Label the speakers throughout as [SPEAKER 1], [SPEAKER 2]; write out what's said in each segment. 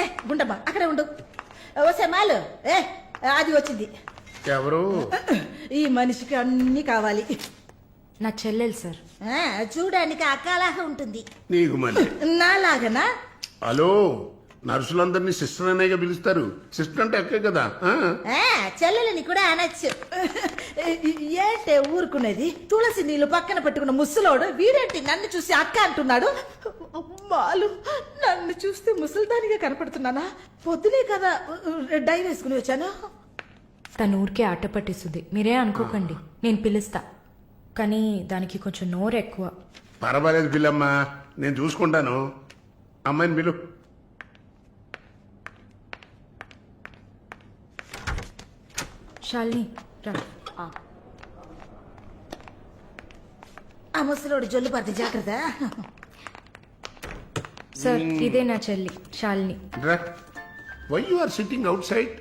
[SPEAKER 1] ఏ గుండమ్మ అక్కడే ఉండు. వస్తే మాలు. ఏ అది వచ్చింది.
[SPEAKER 2] ఎవరు?
[SPEAKER 1] ఈ మనిషికి అన్ని కావాలి.
[SPEAKER 3] నా చెల్లెలు సార్.
[SPEAKER 1] ఆ, చూడడానికి అక్కలాగా ఉంటుంది.
[SPEAKER 2] నీకు మళ్ళీ
[SPEAKER 1] నాలాగనా?
[SPEAKER 2] హలో నర్సులందరినీ సిస్టర్ అనేగా పిలుస్తారు. సిస్టర్ అంటే అక్కే కదా ఆ?
[SPEAKER 1] ఆ, చెల్లెలని కూడా అనొచ్చు. ఏంటే ఊరుకునేది? తులసి నీళ్ళు పక్కన పెట్టుకున్న ముసలోడు వీడేంటి నన్ను చూసి అక్క అంటున్నాడు? అమ్మాలు నన్ను చూస్తే ముసలిదానిగా కనపడుతున్నానా? పొద్దునే కదా డై వేసుకుని వచ్చాను.
[SPEAKER 3] తను ఊరికే ఆట పట్టిస్తుంది. మీరే అనుకోకండి. నేను పిలుస్తా. కానీ దానికి కొంచెం నోరు ఎక్కువ.
[SPEAKER 2] పర్వాలేదు పిల్లమ్మ నేను చూసుకుంటాను. అమ్మాయిని పిలు.
[SPEAKER 3] శాలిని రా.
[SPEAKER 1] ఆ ముసలోడు జొల్లు పడితే జాగ్రత్త.
[SPEAKER 3] సార్ ఇదే నా చెల్లి శాలిని.
[SPEAKER 2] రా why you are sitting outside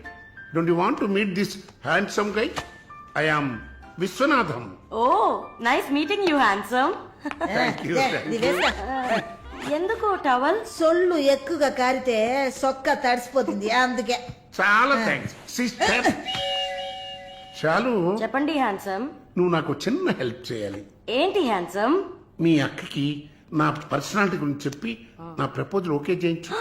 [SPEAKER 2] don't you want to meet this handsome guy I am Viswanatham
[SPEAKER 4] oh nice meeting you handsome
[SPEAKER 2] thank you.
[SPEAKER 4] ఎందుకు టవల్?
[SPEAKER 1] సొల్లు ఎక్కువగా కారితే సొక్క తడిసిపోతుంది అందుకే.
[SPEAKER 2] చాలా థ్యాంక్స్ సిస్టర్ చాలు
[SPEAKER 4] చెప్పండి హ్యాండ్సమ్
[SPEAKER 2] నువ్వు నాకు చిన్న హెల్ప్ చేయాలి.
[SPEAKER 4] ఏంటి హ్యాండ్సమ్
[SPEAKER 2] మీ అక్కకి నా పర్సనాలిటీ గురించి చెప్పి నా ప్రపోజల్ ఓకే చేయించు.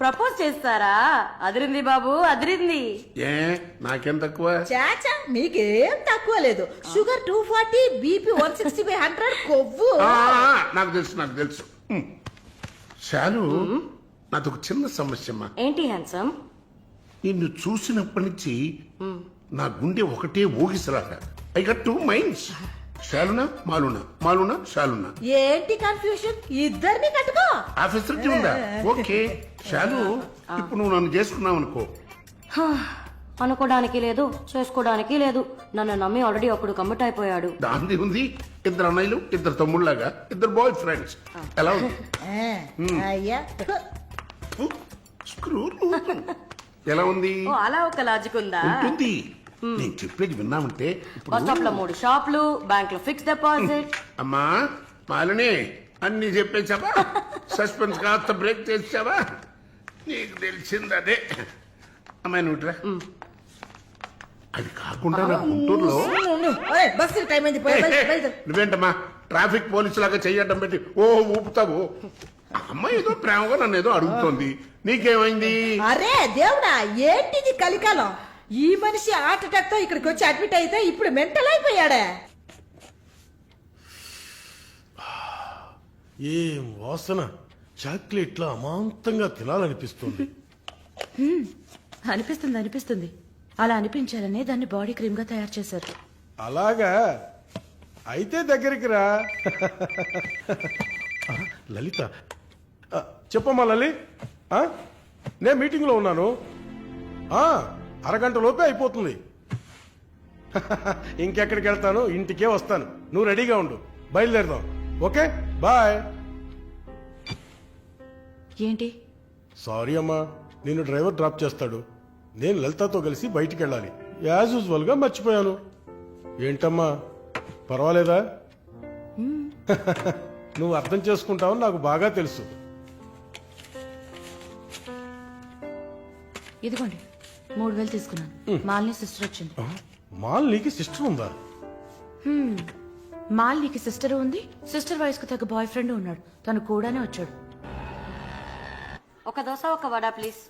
[SPEAKER 4] ప్రపోజ్ చేస్తారా? అదిరింది బాబు అదిరింది.
[SPEAKER 2] ఏ నాకేం తక్కువ?
[SPEAKER 1] చాచా మీకేం తక్కువ లేదు. Sugar two forty BP one sixty by hundred కొవ్వు.
[SPEAKER 2] ఆ, నాకు తెలుసు నాకు తెలుసు. హ్మ్. శాలు నాది ఒక చిన్న సమస్యమ్మా
[SPEAKER 4] ఏంటి హ్యాండ్సమ్
[SPEAKER 2] నిన్ను చూసినప్పటి నుంచి నా గుండె ఒకటే ఊగిసలాట ఐ గట్ టూ మైండ్స్ శాలునా? మాలునా? మాలునా? శాలునా?
[SPEAKER 1] ఏంటి కన్ఫ్యూషన్ ఇద్దరిని కట్టుకో.
[SPEAKER 2] ఆ ఫెసిలిటీ ఉందా? ఓకే. శాలు ఇప్పుడు నువ్వు నన్ను చేసుకున్నావు అనుకో
[SPEAKER 4] అనుకోవడానికి లేదు చేసుకోవడానికి లేదు. నన్ను నమ్మి ఆల్రెడీ ఒకడు కమిట్ అయిపోయాడు.
[SPEAKER 2] దాంది ఉంది. ఇద్దరు అన్నయ్యలు ఇద్దరు తమ్ముళ్ళలాగా ఇద్దరు బాయ్ ఫ్రెండ్స్ ఎలా ఉంది?
[SPEAKER 1] అయ్యా.
[SPEAKER 2] స్క్రూ ఎలా ఉంది?
[SPEAKER 4] ఓ అలా ఒక లాజిక్ ఉందా?
[SPEAKER 2] ఉంటుంది. నేను చెప్పేది విన్నామంటే
[SPEAKER 4] బస్
[SPEAKER 2] స్టాప్లో
[SPEAKER 4] మూడు షాపులు బ్యాంక్లో ఫిక్స్ డిపాజిట్
[SPEAKER 2] అమ్మా మాలిని అన్ని చెప్పేసావా సస్పెన్స్ కాస్త బ్రేక్ చేసావా నీకు తెలిసింది అదే అమ్మాయి నువ్వుట్రా అది కాకుండా నా గుంటూరులో
[SPEAKER 1] బస్సు టైం అయింది పోయి, బయలుదేరు, బయలుదేరు.
[SPEAKER 2] నువ్వేంటమ్మా ట్రాఫిక్ పోలీసు లాగా చెయ్యడం పెట్టి ఓ ఊపుతావు? ఆ అమ్మాయి ఏదో ప్రేమగా నన్ను ఏదో అడుగుతోంది. నీకేమైంది?
[SPEAKER 1] అరే దేవుడా ఏంటిది కలికాలం? ఈ మనిషి హార్ట్ అటాక్తో ఇక్కడికి వచ్చి అడ్మిట్ అయితే ఇప్పుడు మెంటల్ అయిపోయాడే.
[SPEAKER 5] ఏం వాసన? చాక్లెట్లా అమాంతంగా తినాలనిపిస్తుంది.
[SPEAKER 6] అనిపిస్తుంది అనిపిస్తుంది. అలా అనిపించాలనే దాన్ని బాడీ క్రీమ్గా తయారు చేశారు.
[SPEAKER 5] అలాగా? అయితే దగ్గరికి రా. లలిత. ఆ, చెప్పమ్మా లలి? నేను మీటింగ్లో ఉన్నాను. ఆ, అరగంట లోపే అయిపోతుంది. ఇంకెక్కడికి వెళ్తాను? ఇంటికే వస్తాను. నువ్వు రెడీగా ఉండు. బయలుదేరదాం. ఓకే? బాయ్.
[SPEAKER 6] ఏంటి?
[SPEAKER 5] సారీ అమ్మా నేను డ్రైవర్ డ్రాప్ చేస్తాడు. నేను లలితతో కలిసి బయటికి వెళ్ళాలి. యాజ్ యూజువల్గా మర్చిపోయాను. ఏంటమ్మా? పర్వాలేదా? నువ్వు అర్థం చేసుకుంటావని నాకు బాగా తెలుసు.
[SPEAKER 6] ఇదిగోండి. మూడు వేలు తీసుకున్నాను. మాలిని సిస్టర్ వచ్చింది.
[SPEAKER 5] ఆ, మాలినికి సిస్టర్ ఉందా?
[SPEAKER 6] మాలినికి సిస్టర్ ఉంది. సిస్టర్ వయసుకు తగ్గ బాయ్ ఫ్రెండ్ ఉన్నాడు. తను కూడానే వచ్చాడు.
[SPEAKER 4] ఒక దోశ ఒక వడ ప్లీజ్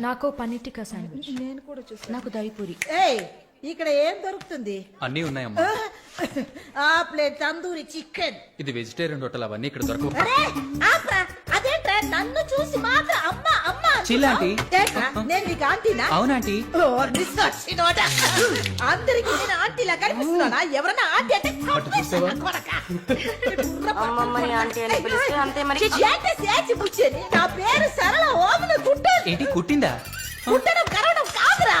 [SPEAKER 3] నాకు పన్నీర్ టిక్కా శాండ్విచ్
[SPEAKER 1] నేను కూడా చూసాను
[SPEAKER 6] నాకు దయపూరి
[SPEAKER 1] ఏయ్ ఇక్కడ ఏం దొరుకుతుంది?
[SPEAKER 7] అన్నీ ఉన్నాయమ్మా.
[SPEAKER 1] ఆ ప్లేట్ తందూరి చికెన్.
[SPEAKER 7] ఇది వెజిటేరియన్ హోటల్ అవన్నీ ఇక్కడ దొరకవు.
[SPEAKER 1] అదేంట్రా? నన్ను చూసి మాత్రం అమ్మ. నేను నీకు ఆంటీనా? ఓ, నిస్సచ్చినోడ. అందరికి నేను ఆంటీలా కనిపిస్తున్నానా? ఎవరన్నా ఆంటీ అంటే
[SPEAKER 4] ఆంటీ?
[SPEAKER 1] నా పేరు సరళ ఓమన
[SPEAKER 7] ఏంటి కుట్టిందా?
[SPEAKER 1] కుట్టడం కరవడం కాదురా.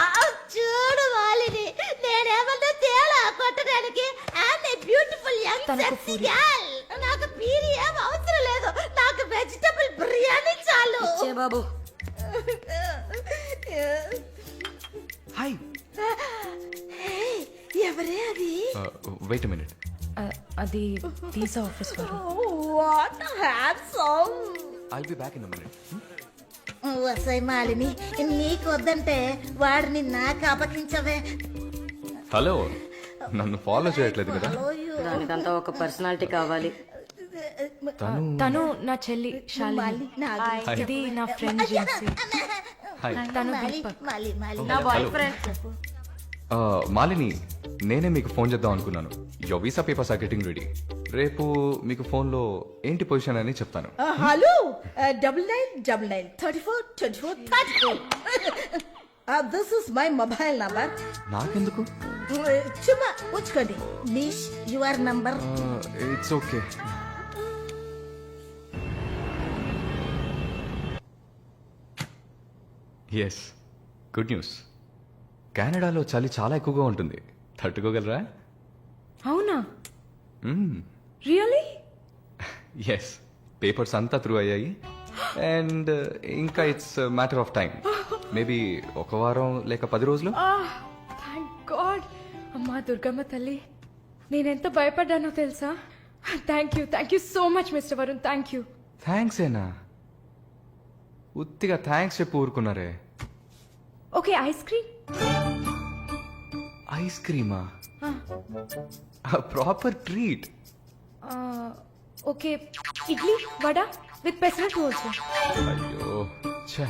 [SPEAKER 1] చూడు వాలిని నేనేమన్నా తేలా కొట్టడానికి. అండ్ బ్యూటిఫుల్ యంగ్ సెక్సీ
[SPEAKER 3] పూరి.
[SPEAKER 1] గర్ల్ నాకు పీరి ఏం అవసరం లేదు. నాకు వెజిటబుల్ బిర్యానీ చాలు.
[SPEAKER 4] బాబు.
[SPEAKER 7] హాయ్.
[SPEAKER 1] ఎవరే అది?
[SPEAKER 7] వెయిట్ మినిట్
[SPEAKER 3] అది వీసా ఆఫీస్ వారు
[SPEAKER 1] what handsome
[SPEAKER 7] I'll be back in minute
[SPEAKER 1] వసై Malini నీకు వద్దంటే వాడిని నాకు అపకించవే
[SPEAKER 7] హలో నన్ను ఫాలో చేయట్లేదు కదా.
[SPEAKER 4] దానికంతా ఒక పర్సనాలిటీ కావాలి.
[SPEAKER 7] తను
[SPEAKER 3] తను నా చెల్లి శాలిని. ఇది నా ఫ్రెండ్ జిన్సీ
[SPEAKER 7] హాయ్.
[SPEAKER 3] తను దీపక్.
[SPEAKER 4] నా బాయ్ ఫ్రెండ్
[SPEAKER 7] ఆ, మాలిని నేనే మీకు ఫోన్ చేద్దాం అనుకున్నాను. Yo visa papers are getting ready రేపు మీకు ఫోన్లో ఏంటి పొజిషన్ అని చెప్తాను.
[SPEAKER 1] Hello double nine double nine thirty four twenty four thirty four this is my mobile number
[SPEAKER 7] నాకెందుకు?
[SPEAKER 1] చుమ్మా ఉంచుకోండి. Niche your number
[SPEAKER 7] it's okay yes good news కెనడాలో చలి చాలా ఎక్కువగా ఉంటుంది. తట్టుకోగలరా?
[SPEAKER 3] అవునా? రియలీ
[SPEAKER 7] ఎస్ పేపర్స్ అంతా త్రూ అయ్యాయి. అండ్ ఇంకా it's matter of time maybe ఒక వారం లేక పది రోజులు?
[SPEAKER 3] గాడ్ అమ్మా దుర్గమ్మ తల్లి నేనెంత భయపడ్డానో తెలుసా? Thank you thank you so much mister Varun thank you
[SPEAKER 7] thanks ఏనా ఉత్తిగా థ్యాంక్స్ చెప్పి ఊరుకున్నారే.
[SPEAKER 3] Okay ice cream.
[SPEAKER 7] Ice క్రీమా? Proper treat.
[SPEAKER 3] Okay idli vada with pesarattu also
[SPEAKER 7] అయ్యో ఛే.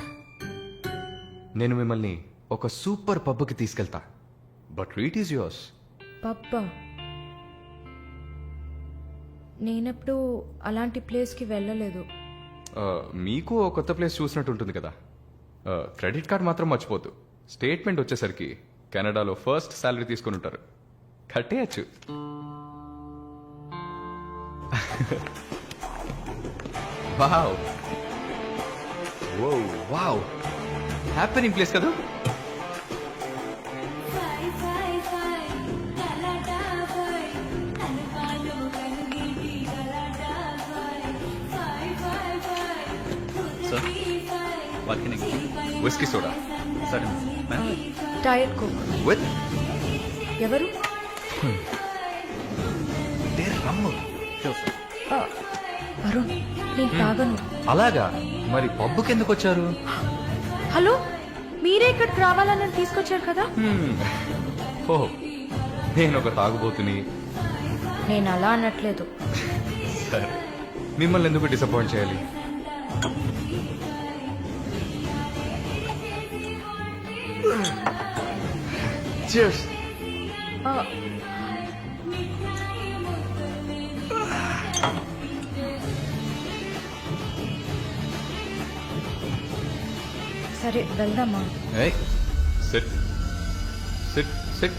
[SPEAKER 7] నేను మిమ్మల్ని ఒక సూపర్ పబ్కి తీసుకెళ్తా. బట్ ట్రీట్ ఈజ్ యువర్స్
[SPEAKER 3] పబ్బా? నేనెప్పుడు అలాంటి ప్లేస్కి వెళ్ళలేదు.
[SPEAKER 7] మీకు ఒక కొత్త ప్లేస్ చూసినట్టు ఉంటుంది కదా. క్రెడిట్ కార్డ్ మాత్రం మర్చిపోద్దు. స్టేట్మెంట్ వచ్చేసరికి కెనడాలో ఫస్ట్ శాలరీ తీసుకొని ఉంటారు. కట్టేయచ్చు. Wow. Oh wow. Happening place కదా? విస్కీ సోడా
[SPEAKER 3] టైర్ కోక్
[SPEAKER 7] విత్
[SPEAKER 3] ఎవరు?
[SPEAKER 7] రమ్ము.
[SPEAKER 3] ఆ, వరుణ్ నేను తాగను.
[SPEAKER 7] అలాగా? మరి పబ్బుకి ఎందుకు వచ్చారు?
[SPEAKER 3] హలో? మీరే ఇక్కడికి రావాలని తీసుకొచ్చారు కదా?
[SPEAKER 7] ఓ నేను ఒక తాగుబోతుని.
[SPEAKER 3] నేను అలా అనట్లేదు.
[SPEAKER 7] సరే. మిమ్మల్ని ఎందుకు డిసప్పాయింట్ చేయాలి? Cheers.
[SPEAKER 3] ఆ, సరే వెళ్దామా.
[SPEAKER 7] Sit, sit.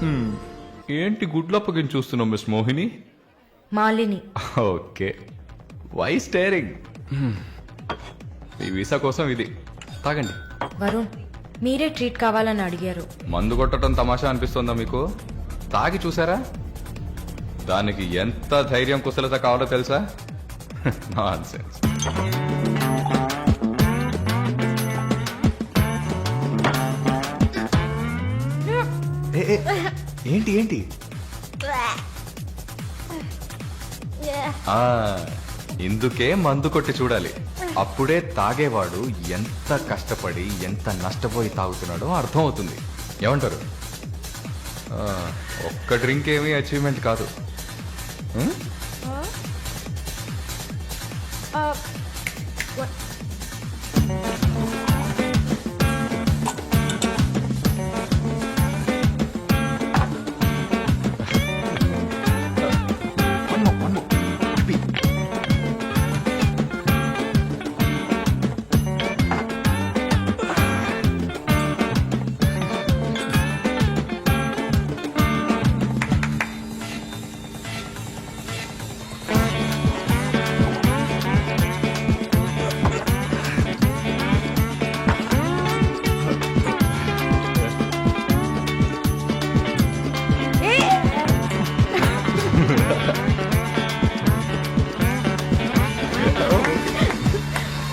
[SPEAKER 7] Hmm. ఏంటి గుడ్లప్పగిని చూస్తున్నావు miss Mohini
[SPEAKER 3] Malini
[SPEAKER 7] okay why staring ఈ వీసా కోసం ఇది తాగండి
[SPEAKER 3] వరుణ్ మీరే ట్రీట్ కావాలని అడిగారు.
[SPEAKER 7] మందు కొట్టడం తమాషా అనిపిస్తుందా మీకు? తాగి చూసారా? దానికి ఎంత ధైర్యం కుశలత కావాలో తెలుసా? నాన్ సెన్స్ ఏంటి ఏంటి? ఆ, ఇందుకే మందు కొట్టి చూడాలి. అప్పుడే తాగేవాడు ఎంత కష్టపడి ఎంత నష్టపోయి తాగుతున్నాడో అర్థమవుతుంది. ఏమంటారు? ఆ, ఒక్క డ్రింక్ ఏమీ అచీవ్మెంట్ కాదు. ఉం?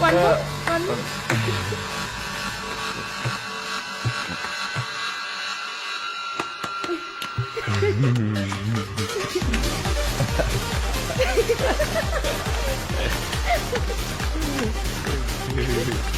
[SPEAKER 7] ฟันก็
[SPEAKER 3] ฟันเฮ้
[SPEAKER 7] ย